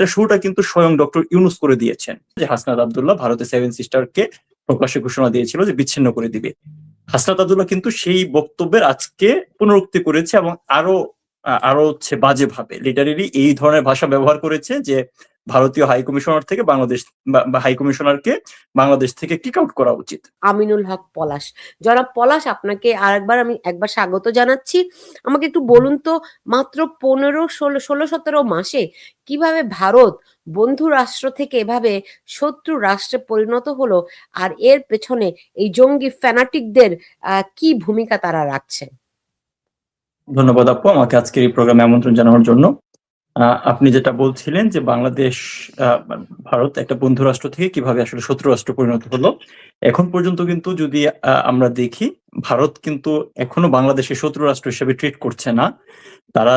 এটা শুরুটা কিন্তু স্বয়ং ডক্টর ইউনুস করে দিয়েছেন। যে হাসনাত আবদুল্লাহ ভারতের সেভেন সিস্টারকে প্রকাশ্যে ঘোষণা দিয়েছিল যে বিচ্ছিন্ন করে দিবে। হাসনাত আবদুল্লাহ কিন্তু সেই বক্তব্যের আজকে পুনরুক্তি করেছে এবং আরও আরও হচ্ছে বাজে ভাবে। লিটারেলি এই ধরনের ভাষা ব্যবহার করেছে যে ভারতীয় হাই কমিশনার থেকে বাংলাদেশ বা- হাই কমিশনারকে বাংলাদেশ থেকে কিক আউট করা উচিত। আমিনুল হক পলাশ। জনাব পলাশ আপনাকে আরেকবার আমি একবার স্বাগত জানাচ্ছি। আমাকে একটু বলুন তো মাত্র পনেরো ষোলো ষোলো সতেরো মাসে কীভাবে ভারত বন্ধু রাষ্ট্র থেকে এভাবে শত্রু রাষ্ট্রে পরিণত হলো আর এর পেছনে এই জঙ্গি ফ্যানাটিকদের কি ভূমিকা তারা রাখছে? ধন্যবাদ আপু আমাকে আজকের এই প্রোগ্রামে আমন্ত্রণ জানানোর জন্য। আপনি যেটা বলছিলেন যে বাংলাদেশ ভারত একটা বন্ধু রাষ্ট্র থেকে কীভাবে আসলে শত্রু রাষ্ট্র পরিণত হলো, এখন পর্যন্ত কিন্তু যদি আমরা দেখি, ভারত কিন্তু এখনও বাংলাদেশের শত্রু রাষ্ট্র হিসেবে ট্রিট করছে না। তারা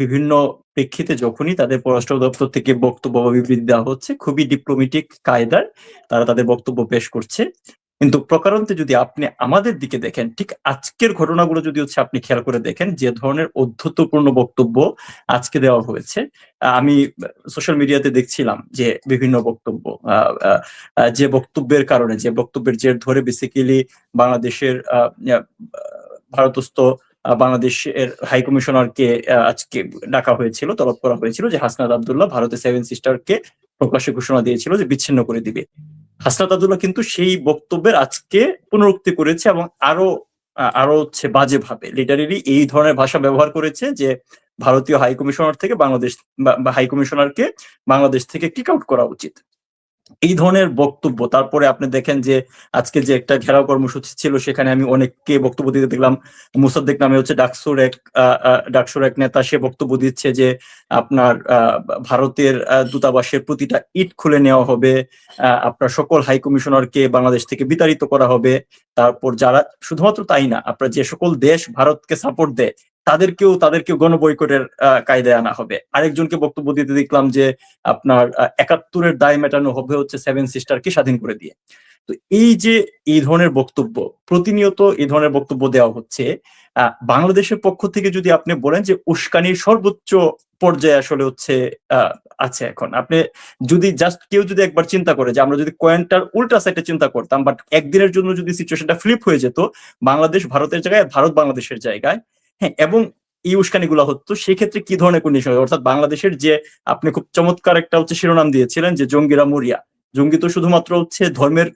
বিভিন্ন প্রেক্ষিতে যখনই তাদের পররাষ্ট্র দপ্তর থেকে বক্তব্য বা বিবৃতি দেওয়া হচ্ছে, খুবই ডিপ্লোমেটিক কায়দার তারা তাদের বক্তব্য পেশ করছে। কিন্তু প্রকারান্তে যদি আপনি আমাদের দিকে দেখেন, ঠিক আজকের ঘটনাগুলো যদি হচ্ছে আপনি খেয়াল করে দেখেন, যে ধরনের অধ্যত্বপূর্ণ বক্তব্য আজকে দেওয়া হয়েছে, আমি সোশ্যাল মিডিয়াতে দেখছিলাম যে বিভিন্ন বক্তব্য যে বক্তব্যের কারণে, যে বক্তব্যের জের ধরে বেসিক্যালি বাংলাদেশের ভারতস্থ বাংলাদেশের হাই কমিশনারকে আজকে ডাকা হয়েছিল, তলব করা হয়েছিল যে হাসনাত আবদুল্লাহ ভারতের সেভেন সিস্টারকে প্রকাশ্যে ঘোষণা দিয়েছিল যে বিচ্ছিন্ন করে দিবে। হাসনাত আবদুল্লাহ কিন্তু সেই বক্তব্যের আজকে পুনরুক্তি করেছে এবং আরও আরও হচ্ছে বাজে ভাবে লিটারেলি এই ধরনের ভাষা ব্যবহার করেছে যে ভারতীয় হাই কমিশনার থেকে বাংলাদেশ, বা হাই কমিশনারকে বাংলাদেশ থেকে কিক আউট করা উচিত। এই ধরনের বক্তব্য, তারপরে আপনি দেখেন যে আজকে যে একটা ঘেরাও কর্মসূচি ছিল, সেখানে আমি অনেককে বক্তব্য দিতে দেখলাম। মুসাদ্দেক নামে হচ্ছে ডাকসুর এক ডাকসুর এক নেতা, সে বক্তব্য দিচ্ছে যে আপনার ভারতের দূতাবাসের প্রতিটা ইট খুলে নেওয়া হবে। আপনার সকল হাই কমিশনারকে বাংলাদেশ থেকে বিতাড়িত করা হবে। তারপর যারা, শুধুমাত্র তাই না, আপনার যে সকল দেশ ভারতকে সাপোর্ট দেয় তাদেরকেও তাদেরকেও গণবৈকটের কায়দায় আনা হবে। আরেকজনকে বক্তব্য দিতে দেখলাম যে আপনার একাত্তরের দায় মেটানো হবে হচ্ছে সেভেন সিস্টারকে স্বাধীন করে দিয়ে। তো এই যে এই ধরনের বক্তব্য, প্রতিনিয়ত এই ধরনের বক্তব্য দেওয়া হচ্ছে বাংলাদেশের পক্ষ থেকে যদি আপনি বলেন যে উস্কানির সর্বোচ্চ পর্যায়ে আসলে হচ্ছে আছে এখন। আপনি যদি জাস্ট কেউ যদি একবার চিন্তা করে যে আমরা যদি কয়েনটার উল্টা সাইডে চিন্তা করতাম বাট একদিনের জন্য যদি সিচুয়েশনটা ফ্লিপ হয়ে যেত, বাংলাদেশ ভারতের জায়গায়, ভারত বাংলাদেশের জায়গায় হ্যাঁ এবং এই উস্কানিগুলো হতো, সেক্ষেত্রে কি ধরনের কন্ডিশন অর্থাৎ বাংলাদেশের যে আপনি খুব চমৎকার একটা হচ্ছে শিরোনাম দিয়েছিলেন যে জঙ্গিরা মরিয়া। জঙ্গি তো শুধুমাত্র হচ্ছে ধর্মের,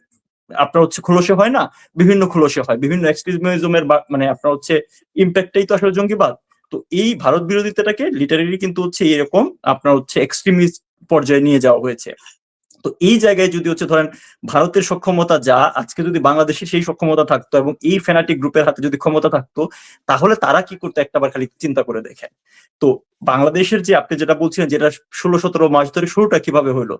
আপনার হচ্ছে খুলসে হয় না, বিভিন্ন খুলসে হয়, বিভিন্ন এক্সট্রিমিজমের মানে আপনার হচ্ছে ইম্প্যাক্টটাই তো আসলে জঙ্গিবাদ। তো এই ভারত বিরোধিতাটাকে লিটারেলি কিন্তু হচ্ছে এরকম আপনার হচ্ছে এক্সট্রিমিস্ট পর্যায়ে নিয়ে যাওয়া হয়েছে। তো এই জায়গায় যদি হচ্ছে ধরেন ভারতের সক্ষমতা যা, আজকে যদি বাংলাদেশের সেই সক্ষমতা থাকতো এবং এই ফেনাটিক গ্রুপের হাতে যদি ক্ষমতা থাকতো, তাহলে তারা কি করতো একটাবার খালি চিন্তা করে দেখেন? তো বাংলাদেশের যে আপনি যেটা বলছিলেন যেটা ষোলো, সতেরো মাস ধরে শুরুটা কীভাবে হলো,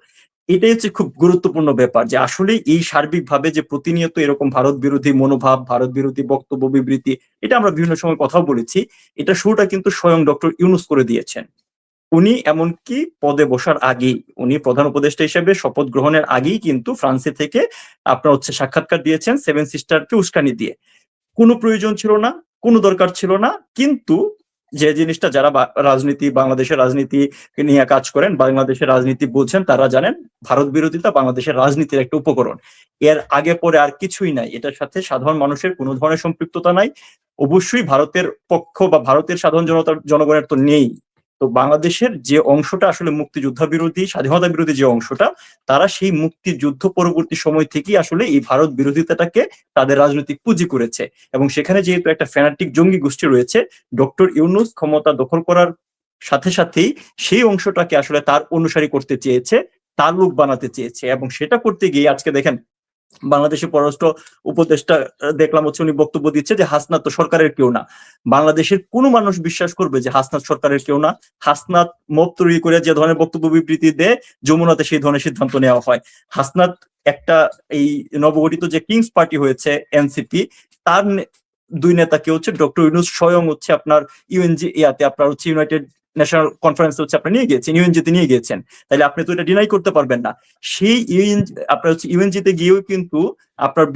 এটাই হচ্ছে খুব গুরুত্বপূর্ণ ব্যাপার যে আসলে এই সার্বিকভাবে যে প্রতিনিয়ত এরকম ভারত বিরোধী মনোভাব, ভারত বিরোধী বক্তব্য, বিবৃতি, এটা আমরা বিভিন্ন সময় কথাও বলেছি, এটা শুরুটা কিন্তু স্বয়ং ডক্টর ইউনুস করে দিয়েছেন। উনি এমনকি পদে বসার আগেই, উনি প্রধান উপদেষ্টা হিসেবে শপথ গ্রহণের আগেই কিন্তু ফ্রান্সে থেকে আপনার হচ্ছে সাক্ষাৎকার দিয়েছেন সেভেন সিস্টারকে উস্কানি দিয়ে। কোনো প্রয়োজন ছিল না, কোনো দরকার ছিল না, কিন্তু যে জিনিসটা যারা রাজনীতি, বাংলাদেশের রাজনীতি নিয়ে কাজ করেন, বাংলাদেশের রাজনীতি বলছেন, তারা জানেন ভারত বিরোধিতা বাংলাদেশের রাজনীতির একটা উপকরণ। এর আগে পরে আর কিছুই নাই, এটার সাথে সাধারণ মানুষের কোনো ধরনের সম্পৃক্ততা নাই। অবশ্যই ভারতের পক্ষ বা ভারতের সাধারণ জনতার, জনগণের তো নেই। তো বাংলাদেশের যে অংশটা আসলে মুক্তিযোদ্ধা বিরোধী, স্বাধীনতা বিরোধী যে অংশটা, তারা সেই মুক্তিযুদ্ধ পরবর্তী সময় থেকেই আসলে এই ভারত বিরোধিতাটাকে তাদের রাজনৈতিক পুঁজি করেছে। এবং সেখানে যেহেতু একটা ফ্যানাটিক জঙ্গি গোষ্ঠী রয়েছে, ডক্টর ইউনুস ক্ষমতা দখল করার সাথে সাথেই সেই অংশটাকে আসলে তার অনুসারী করতে চেয়েছে তার লোক বানাতে চেয়েছে। এবং সেটা করতে গিয়ে আজকে দেখেন বাংলাদেশের পররাষ্ট্র উপদেষ্টা দেখলাম হচ্ছে উনি বক্তব্য দিচ্ছে যে হাসনাত তো সরকারের কেউ না। বাংলাদেশের কোনো মানুষ বিশ্বাস করবে যে হাসনাত সরকারের কেউ না। হাসনাত মব তৈরি করে যে ধরনের বক্তব্য বিবৃতি দেয়, যমুনাতে সেই ধরনের সিদ্ধান্ত নেওয়া হয়। হাসনাত একটা এই নবগঠিত যে কিংস পার্টি হয়েছে, এনসিপি, তার দুই নেতাকে হচ্ছে ডক্টর ইউনুস স্বয়ং হচ্ছে আপনার ইউএনজি ইয়াতে আপনার হচ্ছে ইউনাইটেড ন্যাশনাল কনফারেন্স হচ্ছে আপনি নিয়ে গিয়েছেন ইউএনজিতে নিয়ে গিয়েছেন। তাহলে আপনি তো এটা ডিনাই করতে পারবেন না। সেই ইউএন আপনার হচ্ছে ইউএনজিতে গিয়েও কিন্তু আপনার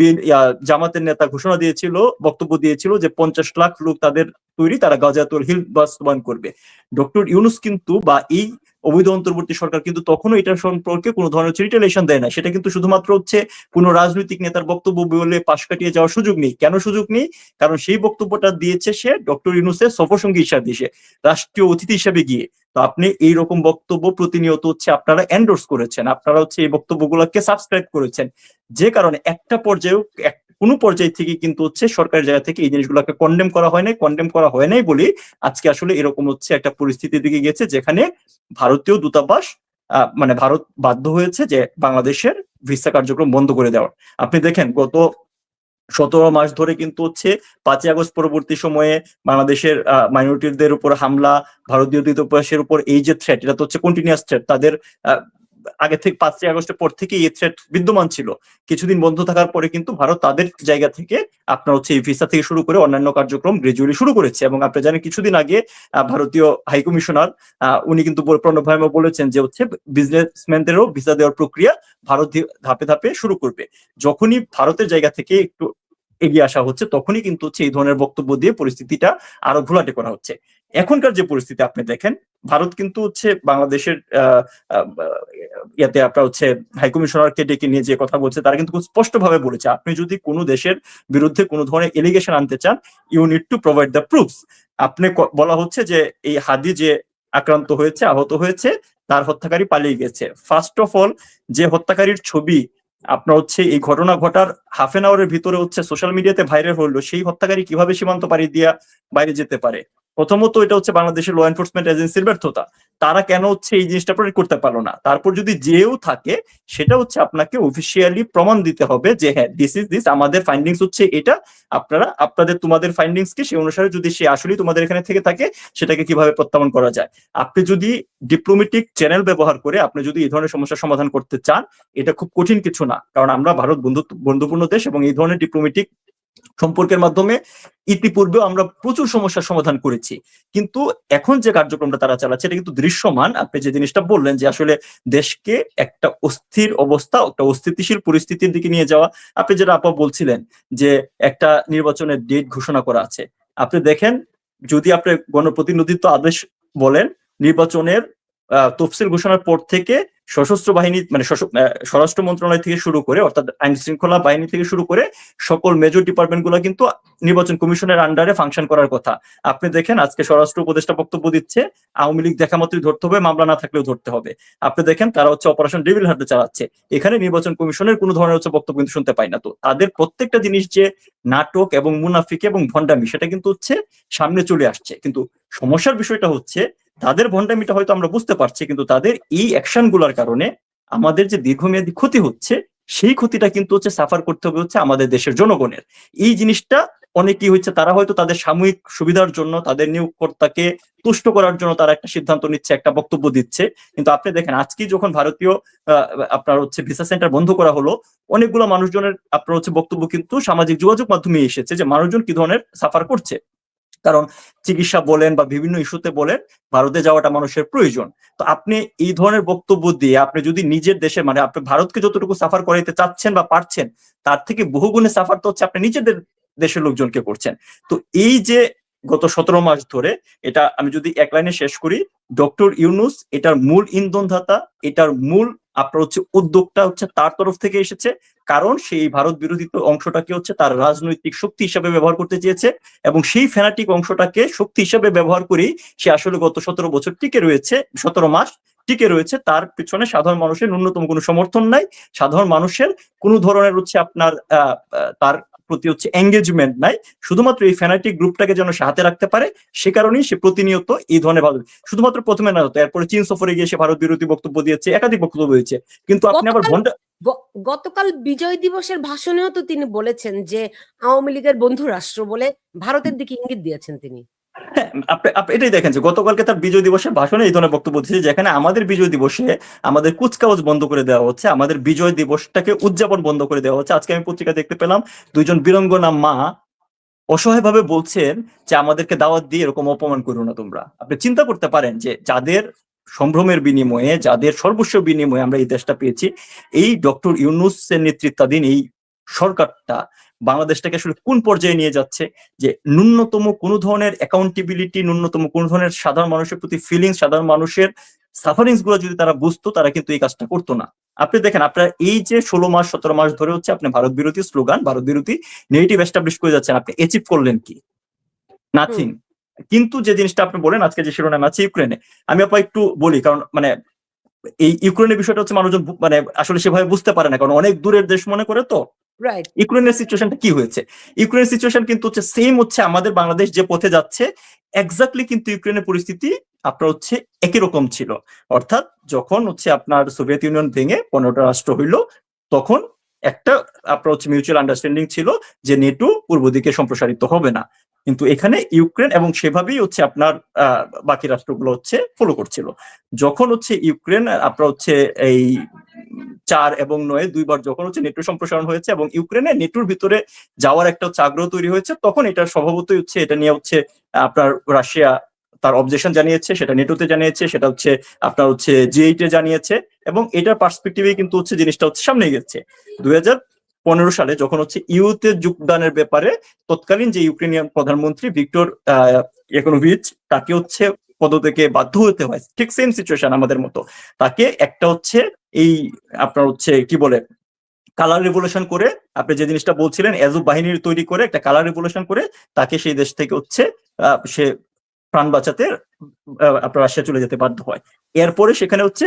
জামাতের নেতা ঘোষণা দিয়েছিল, বক্তব্য দিয়েছিল যে পঞ্চাশ লাখ লোক তাদের তৈরি, তারা গাজাতুল হিল বাস্তবায়ন করবে। ডক্টর ইউনুস কিন্তু বা এই অবৈধ অন্তর্বর্তী সরকার কিন্তু তখনও এটা সম্পর্কে কোনো ধরনের রিটেলেশন দেয় না। সেটা কিন্তু শুধুমাত্র হচ্ছে কোনো রাজনৈতিক নেতার বক্তব্য বলে পাশ কাটিয়ে যাওয়ার সুযোগ নেই। কেন সুযোগ নেই? কারণ সেই বক্তব্যটা দিয়েছে সে ডক্টর ইউনুসের সফরসঙ্গী হিসাবে এসে রাষ্ট্রীয় অতিথি হিসাবে গিয়ে। তো আপনি এই রকম বক্তব্য প্রতিনিয়ত হচ্ছে আপনারা এন্ডোর্স করেছেন। আপনারা হচ্ছে এই বক্তব্যগুলোকে সাবস্ক্রাইব করেছেন। যে কারণে একটা পর্যায়েও কোনো পর্যায় থেকে কিন্তু হচ্ছে সরকারের জায়গা থেকে এই জিনিসগুলোকে কন্ডেম করা হয় নাই কন্ডেম করা হয় নাই বলে আজকে আসলে এরকম হচ্ছে একটা পরিস্থিতির দিকে গেছে যেখানে ভারতীয় দূতাবাস মানে ভারত বাধ্য হয়েছে যে বাংলাদেশের ভিসা কার্যক্রম বন্ধ করে দেওয়ার। আপনি দেখেন গত সতেরো মাস ধরে কিন্তু হচ্ছে পাঁচই আগস্ট পরবর্তী সময়ে বাংলাদেশের মাইনরিটিদের উপর হামলা ভারতীয় দূতাবাসের উপর এই যে থ্রেট এটা তো হচ্ছে কন্টিনিউয়াস থ্রেট তাদের আগে থেকে পাঁচই আগস্টের পর থেকে এই থ্রেট বিদ্যমান ছিল। কিছুদিন বন্ধ থাকার পরে কিন্তু ভারত তাদের জায়গা থেকে আপনার হচ্ছে এই ভিসা থেকে শুরু করে অন্যান্য কার্যক্রম গ্রাজুয়ালি শুরু করেছে এবং আপনি জানেন কিছুদিন আগে ভারতীয় হাইকমিশনার উনি কিন্তু প্রণব ভার্মা বলেছেন যে হচ্ছে বিজনেসম্যানদেরও ভিসা দেওয়ার প্রক্রিয়া ভারত ধাপে ধাপে শুরু করবে। যখনই ভারতের জায়গা থেকে একটু এগিয়ে আসা হচ্ছে, তখনই কিন্তু হচ্ছে এই ধরনের বক্তব্য দিয়ে পরিস্থিতিটা আরও ঘোলাটে করা হচ্ছে। এখনকার যে পরিস্থিতি আপনি দেখেন, ভারত কিন্তু হচ্ছে বাংলাদেশের ইয়াতে আপনার হচ্ছে হাইকমিশনারকে ডেকে নিয়ে যে কথা বলছে, তারা কিন্তু খুব স্পষ্টভাবে বলেছে, আপনি যদি কোনো দেশের বিরুদ্ধে কোনো ধরনের এলিগেশন আনতে চান you need to provide the proofs আপনি বলা হচ্ছে যে এই হাদি যে আক্রান্ত হয়েছে, আহত হয়েছে, তার হত্যাকারী পালিয়ে গেছে। ফার্স্ট অফ অল যে হত্যাকারীর ছবি আপনার হচ্ছে এই ঘটনা ঘটার হাফ এন আওয়ারের ভিতরে হচ্ছে সোশ্যাল মিডিয়াতে ভাইরাল হলো, সেই হত্যাকারী কীভাবে সীমান্ত পাড়ি দিয়া বাইরে যেতে পারে? প্রথমত এটা হচ্ছে বাংলাদেশের ল এনফোর্সমেন্ট এজেন্সির ব্যর্থতা। তারা কেন হচ্ছে এই জিনিসটা প্রোটেক্ট করতে পারল না? তারপর যদি যেও থাকে, সেটা হচ্ছে আপনাকে অফিসিয়ালি প্রমাণ দিতে হবে যে হ্যাঁ দিস ইজ দিস আমাদের ফাইন্ডিংস হচ্ছে এটা। আপনারা, আপনাদের, তোমাদের ফাইন্ডিংস কি? সেই অনুসারে যদি সে আসলেই তোমাদের এখানে থেকে থাকে, সেটাকে কীভাবে প্রত্যাবন করা যায়? আপনি যদি ডিপ্লোমেটিক চ্যানেল ব্যবহার করে আপনি যদি এই ধরনের সমস্যার সমাধান করতে চান, এটা খুব কঠিন কিছু না। কারণ আমরা ভারত বন্ধুত্ব, বন্ধুপূর্ণ দেশ এবং এই ধরনের ডিপ্লোমেটিক সম্পর্কের মাধ্যমে ইতিপূর্বেও আমরা প্রচুর সমস্যার সমাধান করেছি। কিন্তু এখন যে কার্যক্রমটা তারা চালাচ্ছে, এটা কিন্তু দৃশ্যমান। আপনি যে জিনিসটা বললেন যে আসলে দেশকে একটা অস্থির অবস্থা, একটা অস্থিতিশীল পরিস্থিতির দিকে নিয়ে যাওয়া, আপনি যেটা আপা বলছিলেন যে একটা নির্বাচনের ডেট ঘোষণা করা আছে। আপনি দেখেন, যদি আপনি গণপ্রতিনিধিত্ব আদেশ বলেন, নির্বাচনের তফসিল ঘোষণার পর থেকে সশস্ত্র বাহিনী মানে স্বরাষ্ট্র মন্ত্রণালয় থেকে শুরু করে, অর্থাৎ আইন শৃঙ্খলা বাহিনী থেকে শুরু করে সকল মেজর ডিপার্টমেন্টগুলো কিন্তু নির্বাচন কমিশনের আন্ডারে ফাংশন করার কথা। আপনি দেখেন, আজকে স্বরাষ্ট্র উপদেষ্টা বক্তব্য দিচ্ছে, আওয়ামী লীগ দেখা মাত্রই ধরতে হবে, মামলা না থাকলেও ধরতে হবে। আপনি দেখেন, তারা হচ্ছে অপারেশন ডেভিল হাতে চালাচ্ছে। এখানে নির্বাচন কমিশনের কোনো ধরনের হচ্ছে বক্তব্য কিন্তু শুনতে পাই না। তো তাদের প্রত্যেকটা জিনিস যে নাটক এবং মুনাফিকে এবং ভণ্ডামি, সেটা কিন্তু হচ্ছে সামনে চলে আসছে। কিন্তু সমস্যার বিষয়টা হচ্ছে তাদের ভণ্ডামিটা হয়তো আমরা বুঝতে পারছি, কিন্তু তাদের এই অ্যাকশনগুলার কারণে আমাদের যে দীর্ঘমেয়াদী ক্ষতি হচ্ছে, সেই ক্ষতিটা কিন্তু হচ্ছে সাফার করতে হবে হচ্ছে আমাদের দেশের জনগণের। এই জিনিসটা অনেকেই হচ্ছে তারা হয়তো তাদের সাময়িক সুবিধার জন্য, তাদের নিয়োগকর্তাকে তুষ্ট করার জন্য তারা একটা সিদ্ধান্ত নিচ্ছে, একটা বক্তব্য দিচ্ছে। কিন্তু আপনি দেখেন, আজকে যখন ভারতীয় আপনার হচ্ছে ভিসা সেন্টার বন্ধ করা হলো, অনেকগুলো মানুষজনের আপনার হচ্ছে বক্তব্য কিন্তু সামাজিক যোগাযোগ মাধ্যমে এসেছে যে মানুষজন কি ধরনের সাফার করছে। কারণ চিকিৎসা বলেন বা বিভিন্ন ইস্যুতে বলেন, ভারতে যাওয়াটা মানুষের প্রয়োজন। তো আপনি এই ধরনের বক্তব্য দিয়ে আপনি যদি নিজের দেশে মানে আপনি ভারতকে যতটুকু সাফার করাইতে চাচ্ছেন বা পারছেন, তার থেকে বহুগুণে সাফার তো হচ্ছে আপনি নিজেদের দেশের লোকজনকে করছেন। তো এই যে গত সতেরো মাস ধরে এটা আমি যদি এক লাইনে শেষ করি, ডক্টর ইউনুস এটার মূল ইন্ধনদাতা, এটার মূল আপনার হচ্ছে উদ্যোগটা হচ্ছে তার তরফ থেকে এসেছে। কারণ সেই ভারত বিরোধী অংশটাকে হচ্ছে তার রাজনৈতিক শক্তি হিসাবে ব্যবহার করতে চেয়েছে এবং সেই ফ্যানাটিক অংশটাকে শক্তি হিসাবে ব্যবহার করেই সে আসলে গত সতেরো বছর টিকে রয়েছে, সতেরো মাস টিকে রয়েছে। তার পিছনে সাধারণ মানুষের ন্যূনতম কোনো সমর্থন নাই। সাধারণ মানুষের কোনো ধরনের হচ্ছে আপনার তার প্রতি হচ্ছে এঙ্গেজমেন্ট নাই শুধুমাত্র এই ফ্যানাটিক গ্রুপটাকে যেন সাথে রাখতে পারে সে কারণেই সে প্রতিনিয়ত এই ধরনের ভালো শুধুমাত্র প্রথমে না হতো এরপরে চীন সফরে গিয়ে সে ভারত বিরোধী বক্তব্য দিয়েছে একাধিক বক্তব্য দিয়েছে কিন্তু আপনি আবার গতকাল- ভন্ডা গতকাল বিজয় দিবসের ভাষণেও তো তিনি বলেছেন যে আওয়ামী লীগের বন্ধু রাষ্ট্র বলে ভারতের দিকে ইঙ্গিত দিয়েছেন তিনি। এটাই দেখেন যে গতকালকে তার বিজয় দিবসের ভাষণে এই ধরনের বক্তব্য দিয়েছে যেখানে আমাদের বিজয় দিবসে আমাদের কুচকাওয়াজ বন্ধ করে দেওয়া হচ্ছে, আমাদের বিজয় দিবসটাকে উদযাপন বন্ধ করে দেওয়া হচ্ছে। আজকে আমি পত্রিকা দেখতে পেলাম, দুইজন বীরঙ্গনা মা অসহায়ভাবে বলছেন যে আমাদেরকে দাওয়াত দিয়ে এরকম অপমান করো না তোমরা। আপনি চিন্তা করতে পারেন যে যাদের সম্ভ্রমের বিনিময়ে, যাদের সর্বস্ব বিনিময়ে আমরা এই দেশটা পেয়েছি, এই ডক্টর ইউনুসের নেতৃত্বাধীন এই সরকারটা বাংলাদেশটাকে আসলে কোন পর্যায়ে নিয়ে যাচ্ছে? যে ন্যূনতম কোনো ধরনের অ্যাকাউন্টেবিলিটি ন্যূনতম কোনো ধরনের সাধারণ মানুষের প্রতি ফিলিংস সাধারণ মানুষের সাফারিংসগুলো যদি তারা বুঝতো তারা কিন্তু এই কাজটা করতো না। আপনি দেখেন আপনার এই যে ষোলো মাস সতেরো মাস ধরে হচ্ছে আপনি ভারত বিরোধী স্লোগান ভারত বিরোধী নেগেটিভ এস্টাবলিশ করে যাচ্ছেন। আপনি অ্যাচিভ করলেন কি? নাথিং কিন্তু যে জিনিসটা আপনি বলেন আজকে যে শিরোনাম আছে ইউক্রেনে আমি আপা একটু বলি কারণ মানে এই ইউক্রেনের বিষয়টা হচ্ছে মানুষজন মানে আসলে সেভাবে বুঝতে পারে না কারণ অনেক দূরের দেশ মনে করে তো। রাইট ইউক্রেনের সিচুয়েশনটা কি হয়েছে? ইউক্রেনের সিচুয়েশন কিন্তু হচ্ছে সেম হচ্ছে আমাদের বাংলাদেশ যে পথে যাচ্ছে এক্স্যাক্টলি কিন্তু ইউক্রেনের পরিস্থিতি আপনার হচ্ছে একই রকম ছিল। অর্থাৎ যখন হচ্ছে আপনার সোভিয়েত ইউনিয়ন ভেঙে পনেরোটা রাষ্ট্র হইল, তখন একটা আপনার হচ্ছে মিউচুয়াল আন্ডারস্ট্যান্ডিং ছিল যে নেটো পূর্ব দিকে সম্প্রসারিত হবে না। কিন্তু এখানে ইউক্রেন এবং সেভাবেই হচ্ছে আপনার বাকি রাষ্ট্রগুলো হচ্ছে ফলো করছিল। যখন হচ্ছে ইউক্রেন আপনার হচ্ছে এই চার এবং নয় দুইবার যখন হচ্ছে নেটো সম্প্রসারণ হয়েছে এবং ইউক্রেনে নেটোর ভিতরে যাওয়ার একটা হচ্ছে আগ্রহ তৈরি হয়েছে, তখন এটা স্বভাবতই হচ্ছে এটা নিয়ে হচ্ছে আপনার রাশিয়া তার অবজেকশন জানিয়েছে, সেটা নেটোতে জানিয়েছে, সেটা হচ্ছে আপনার হচ্ছে জি এইটে জানিয়েছে এবং এটার পার্সপেক্টিভে কিন্তু হচ্ছে জিনিসটা হচ্ছে সামনে গেছে। দুই পনেরো সালে যখন হচ্ছে ইউতে যোগদানের ব্যাপারে তৎকালীন যে ইউক্রেনিয়ান প্রধানমন্ত্রী ভিক্টর একোনোভিচ তাকে হচ্ছে পদত্যাগে বাধ্য হতে হয়। ঠিক সেম সিচুয়েশন আমাদের মতো। তাকে একটা হচ্ছে এই আপনার হচ্ছে কি বলে কালার রেভলিউশন করে, আপনি যে জিনিসটা বলছিলেন এজু বাহিনীর তৈরি করে একটা কালার রেভলিউশন করে তাকে সেই দেশ থেকে হচ্ছে সে প্রাণ বাঁচাতে আপনার রাশিয়া চলে যেতে বাধ্য হয়। এরপরে সেখানে হচ্ছে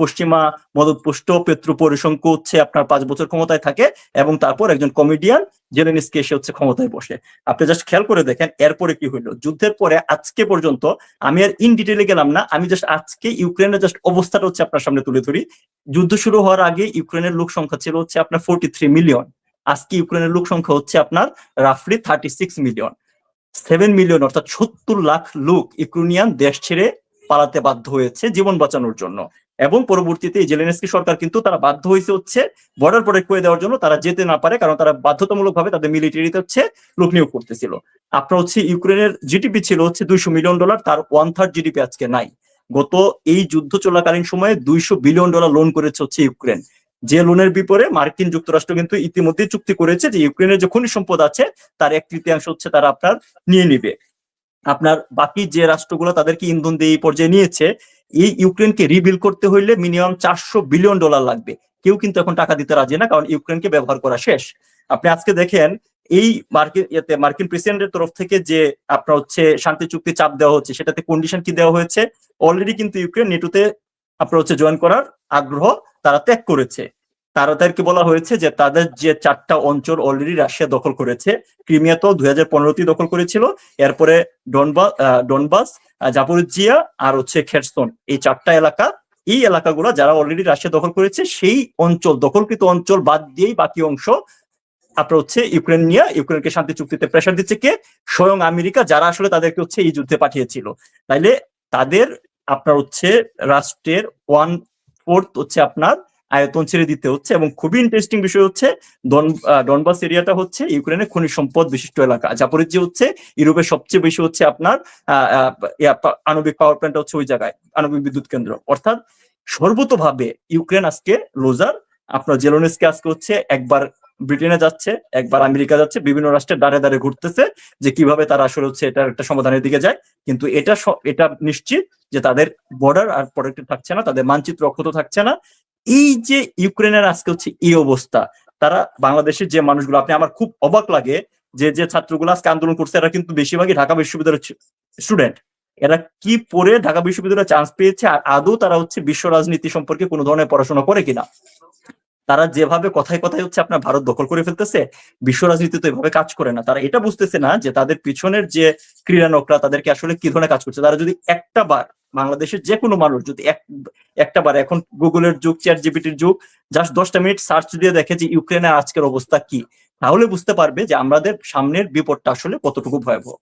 পশ্চিমা মদতপুষ্ট পেত্রু পরিসংখ্য হচ্ছে আপনার পাঁচ বছর ক্ষমতায় থাকে এবং তারপর একজন কমেডিয়ান জেলেনিসকে এসে হচ্ছে ক্ষমতায় বসে। আপনি জাস্ট খেয়াল করে দেখেন, এরপরে কি হইল? যুদ্ধের পরে আজকে পর্যন্ত আমি আর ইন ডিটেলে গেলাম না, আমি জাস্ট আজকে ইউক্রেনের জাস্ট অবস্থাটা হচ্ছে আপনার সামনে তুলে ধরি। যুদ্ধ শুরু হওয়ার আগে ইউক্রেনের লোক সংখ্যা ছিল হচ্ছে আপনার ফোর্টি থ্রি মিলিয়ন আজকে ইউক্রেনের লোক সংখ্যা হচ্ছে আপনার রাফলি thirty six million seven million অর্থাৎ সত্তর লাখ লোক ইউক্রেনিয়ান দেশ ছেড়ে পালাতে বাধ্য হয়েছে জীবন বাঁচানোর জন্য। এবং পরবর্তীতে এই জেলেনস্কি সরকার কিন্তু তারা বাধ্য হয়েছে হচ্ছে বর্ডার প্রোটেক্ট করে দেওয়ার জন্য, তারা যেতে না পারে কারণ তারা বাধ্যতামূলক ভাবে তাদের মিলিটারিতে হচ্ছে লোক নিয়োগ করতেছিল। আপনার হচ্ছে ইউক্রেনের জিডিপি ছিল হচ্ছে দুইশো মিলিয়ন ডলার তার ওয়ান থার্ড জিডিপি আজকে নাই। গত এই যুদ্ধ চলাকালীন সময়ে দুইশো বিলিয়ন ডলার লোন করেছে হচ্ছে ইউক্রেন। যে লোনের বিপরে মার্কিন যুক্তরাষ্ট্র কিন্তু ইতিমধ্যে চুক্তি করেছে যে ইউক্রেনের যে খনিজ সম্পদ আছে, তার এক তৃতীয়াংশ হচ্ছে তারা আপনার নিয়ে নিবে। আপনার বাকি যে রাষ্ট্রগুলো তাদেরকে ইন্ধন দিয়ে এই পর্যায়ে নিয়েছে, এই ইউক্রেনকে রিবিল করতে হইলে মিনিমাম চারশো বিলিয়ন ডলার লাগবে। কেউ কিন্তু এখন টাকা দিতে রাজি না, কারণ ইউক্রেনকে ব্যবহার করা শেষ। আপনি আজকে দেখেন, এই মার্কিন, ইয়েতে মার্কিন প্রেসিডেন্টের তরফ থেকে যে আপনার হচ্ছে শান্তি চুক্তি চাপ দেওয়া হচ্ছে, সেটাতে কন্ডিশন কি দেওয়া হয়েছে? অলরেডি কিন্তু ইউক্রেন নেটোতে আপনার হচ্ছে জয়েন করার আগ্রহ তারা ত্যাগ করেছে। তারা তাদেরকে বলা হয়েছে যে তাদের যে চারটা অঞ্চল অলরেডি রাশিয়া দখল করেছে, ক্রিমিয়া তো দুই হাজার পনেরোতেই দখল করেছিল, এরপরে ডনবাস জাপোরিজিয়া আর হচ্ছে খেরসন। এই চারটা এলাকা, এই এলাকাগুলো যারা অলরেডি রাশিয়া দখল করেছে, সেই অঞ্চল, দখলকৃত অঞ্চল বাদ দিয়েই বাকি অংশ আপনার হচ্ছে ইউক্রেন নিয়ে, ইউক্রেনকে শান্তি চুক্তিতে প্রেশার দিচ্ছে কে? স্বয়ং আমেরিকা, যারা আসলে তাদেরকে হচ্ছে এই যুদ্ধে পাঠিয়েছিল। তাইলে তাদের আপনার হচ্ছে রাষ্ট্রের ওয়ান ফোর্থ হচ্ছে আপনার আয়তন ছেড়ে দিতে হচ্ছে এবং খুবই ইন্টারেস্টিং বিষয় হচ্ছে ডনবাস এরিয়াটা হচ্ছে ইউক্রেনের খনিজ সম্পদ বিশিষ্ট এলাকা জাপরিজি হচ্ছে ইউরোপের সবচেয়ে বেশি হচ্ছে আপনার আণবিক পাওয়ার প্ল্যান্ট হচ্ছে ওই জায়গায়, আণবিক বিদ্যুৎ কেন্দ্র। অর্থাৎ সর্বতভাবে ইউক্রেন আজকে লোজার আপনার জেলোনেসকে আজকে হচ্ছে একবার ব্রিটেনে যাচ্ছে, একবার আমেরিকা যাচ্ছে, বিভিন্ন রাষ্ট্রের দাঁড়ে দাঁড়ে ঘুরতেছে যে কীভাবে তারা আসলে হচ্ছে এটার একটা সমাধানের দিকে যায়। কিন্তু এটা এটা নিশ্চিত যে তাদের বর্ডার আর প্রোটেক্টেড থাকছে না, তাদের মানচিত্র অক্ষত থাকছে না। এই যে ইউক্রেনের আজকে হচ্ছে এই অবস্থা, তারা বাংলাদেশের যে মানুষগুলো, আপনি আমার খুব অবাক লাগে যে যে ছাত্রগুলো আজকে আন্দোলন করছে, এরা কিন্তু বেশিরভাগই ঢাকা বিশ্ববিদ্যালয়ের স্টুডেন্ট এরা কি পড়ে ঢাকা বিশ্ববিদ্যালয়ে চান্স পেয়েছে, আর আদৌ তারা হচ্ছে বিশ্ব রাজনীতি সম্পর্কে কোনো ধরনের পড়াশোনা করে কিনা? তারা যেভাবে কথায় কথায় হচ্ছে আপনার ভারত দখল করে ফেলতেছে, বিশ্ব রাজনীতি তো এভাবে কাজ করে না। তারা এটা বুঝতেছে না যে তাদের পিছনের যে ক্রীড়ানকরা তাদেরকে আসলে কি ধরনের কাজ করছে। তারা যদি একটা বার বাংলাদেশের যে কোনো মানুষ যদি এক, একটা বার এখন গুগলের যুগ চেয়ার জিপিটির যুগ জাস্ট দশটা মিনিট সার্চ দিয়ে দেখে যে ইউক্রেনের আজকের অবস্থা কি, তাহলে বুঝতে পারবে যে আমাদের সামনের বিপদটা আসলে কতটুকু ভয়াবহ।